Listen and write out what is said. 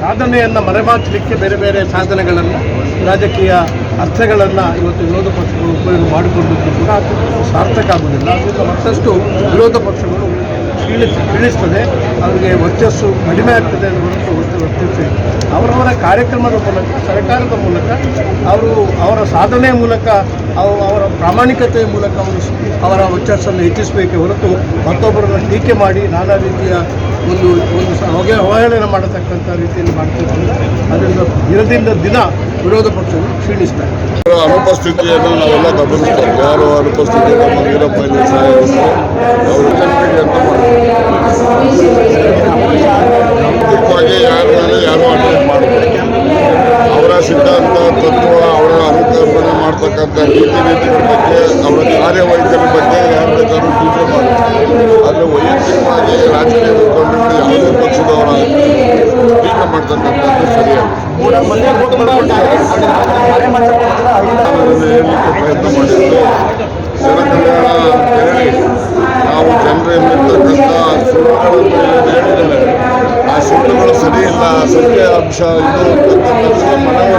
ಸಾಧನೆಯನ್ನು ಮರೆಮಾಚಲಿಕ್ಕೆ ಬೇರೆ ಬೇರೆ ಸಾಧನೆಗಳನ್ನು, ರಾಜಕೀಯ ಅರ್ಥಗಳನ್ನು ಇವತ್ತು ವಿರೋಧ ಪಕ್ಷಗಳು ಉಪಯೋಗ ಮಾಡಿಕೊಂಡಿದ್ದು ಕೂಡ ಸಾರ್ಥಕ ಆಗುವುದಿಲ್ಲ. ಅದರಿಂದ ಮತ್ತಷ್ಟು ವಿರೋಧ ಪಕ್ಷಗಳು ಕ್ಷೀಣಿ ಕ್ಷೀಣಿಸ್ತದೆ ಅವರಿಗೆ ವರ್ಚಸ್ಸು ಕಡಿಮೆ ಆಗ್ತದೆ ಅನ್ನುವಂಥ ವರ್ಚಸ್ಸು ಅವರವರ ಕಾರ್ಯಕ್ರಮದ ಮೂಲಕ, ಸರ್ಕಾರದ ಮೂಲಕ, ಅವರು ಅವರ ಸಾಧನೆಯ ಮೂಲಕ, ಅವ- ಅವರ ಪ್ರಾಮಾಣಿಕತೆಯ ಮೂಲಕ ಅವರು ಅವರ ವರ್ಚಸ್ಸನ್ನು ಹೆಚ್ಚಿಸಬೇಕೆ ಹೊರತು ಮತ್ತೊಬ್ಬರನ್ನು ಟೀಕೆ ಮಾಡಿ ನಾನಾ ರೀತಿಯ ಒಂದು ಹೊಗೆ ಅವಹೇಳನ ಮಾಡತಕ್ಕಂಥ ರೀತಿಯಲ್ಲಿ ಮಾಡ್ತಿದ್ದಾರೆ ಅದರಿಂದ ದಿನದಿಂದ ದಿನ ವಿರೋಧ ಪಕ್ಷಗಳು ಕ್ಷೀಣಿಸ್ತಾರೆ ಅವರ ಅನುಪಸ್ಥಿತಿಯನ್ನು ನಾವೆಲ್ಲ ಗಮನಿಸ್ತೇವೆ ಯಾರು ಅನುಪಸ್ಥಿತಿ ನಮ್ಮ ವೀರಪ್ಪ ಮುಖ್ಯವಾಗಿ ಯಾರು ಯಾರು ಅಟ್ಯಾಕ್ ಮಾಡಬೇಕು. ಅವರ ಸಿದ್ಧಾಂತ, ತತ್ವ, ಅವರ ಅನುಕಲ್ಪನೆ ಮಾಡ್ತಕ್ಕಂಥ ರೀತಿ ನೀತಿಗಳ ಬಗ್ಗೆ, ಅವರ ಕಾರ್ಯವೈಖರಿ ಬಗ್ಗೆ ಯಾರು ಬೇಕಾದ್ರೂ ಟೀಕೆ ಮಾಡ್ತಾರೆ. ಆದರೆ ವೈಯಕ್ತಿಕವಾಗಿ ರಾಜಕೀಯ ಯಾವುದೇ ಪಕ್ಷದವರ ಟೀಕೆ ಮಾಡ್ತಕ್ಕಂಥದ್ದು ಸರಿಯಲ್ಲ. ಹೇಳಲಿಕ್ಕೆ ಪ್ರಯತ್ನ ಮಾಡಿದ್ದು ಜನಕಲ್ಯಾಣ ಅಂತ ಹೇಳಿ ನಾವು ಜನರಲ್ಲಿರ್ತಕ್ಕಂಥ ಸುಳ್ಳುಗಳನ್ನು ಹೇಳಿದ್ದೇವೆ ಆ ಸುಳ್ಳುಗಳು ಸರಿ ಇಲ್ಲ ಸತ್ಯ ಅಂಶ ಇದು ಮನವರಿಕೆ